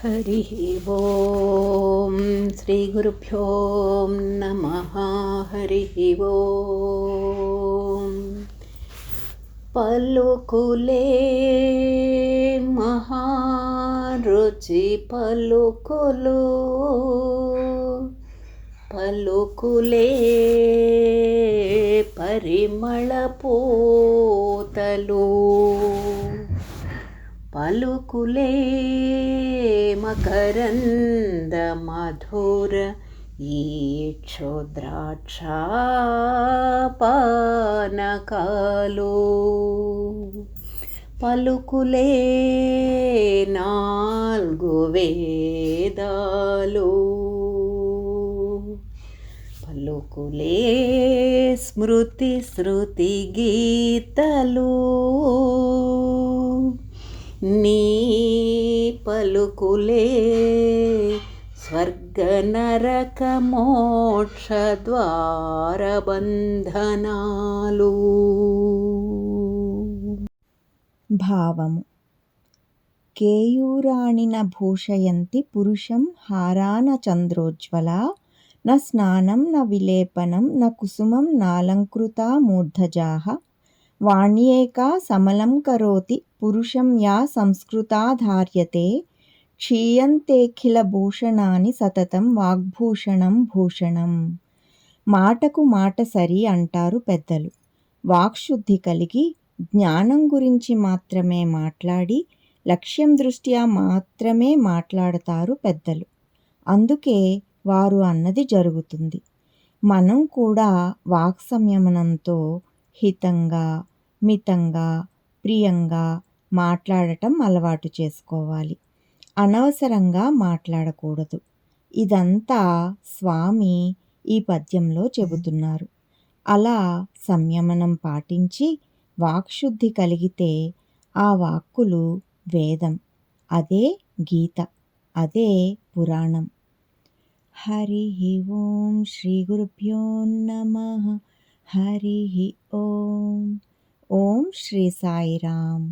హరి ఓం శ్రీ గురుభ్యో నమ హరి ఓం పలుకులే మహారుచి పలుకులు పలుకులే పరిమళ పోతలు పలుకులే మకరంద మధుర ఈ పలుకులే నాలుగు వేదాలు. పలుకులే స్మృతి శృతి గీతలు. నీ పలుకులే స్వర్గ నరక మోక్ష ద్వార బంధనాలు భావము. కేయూరాణిన భూషయంతి పురుషం హారాన చంద్రోజ్వల న స్నానం న విలేపనం న కుసుమం నాలంకృతా మూర్ధజాహ వాణ్యేకా సమలం కరోతి పురుషం యా సంస్కృతా ధార్యతే క్షీయంతేఖిలభూషణాని సతతం వాగ్భూషణం భూషణం. మాటకు మాట సరి అంటారు పెద్దలు. వాక్శుద్ధి కలిగి జ్ఞానం గురించి మాత్రమే మాట్లాడి లక్ష్యం దృష్ట్యా మాత్రమే మాట్లాడతారు పెద్దలు. అందుకే వారు అన్నది జరుగుతుంది. మనం కూడా వాక్ సంయమనంతో హితంగా మితంగా ప్రియంగా మాట్లాడటం అలవాటు చేసుకోవాలి. అనవసరంగా మాట్లాడకూడదు. ఇదంతా స్వామి ఈ పద్యంలో చెబుతున్నారు. అలా సంయమనం పాటించి వాక్శుద్ధి కలిగితే ఆ వాక్కులు వేదం. అదే గీత. అదే పురాణం. హరి ఓం శ్రీ గురుభ్యో నమ. హరి ఓం. ఓం శ్రీ సాయిరామ్.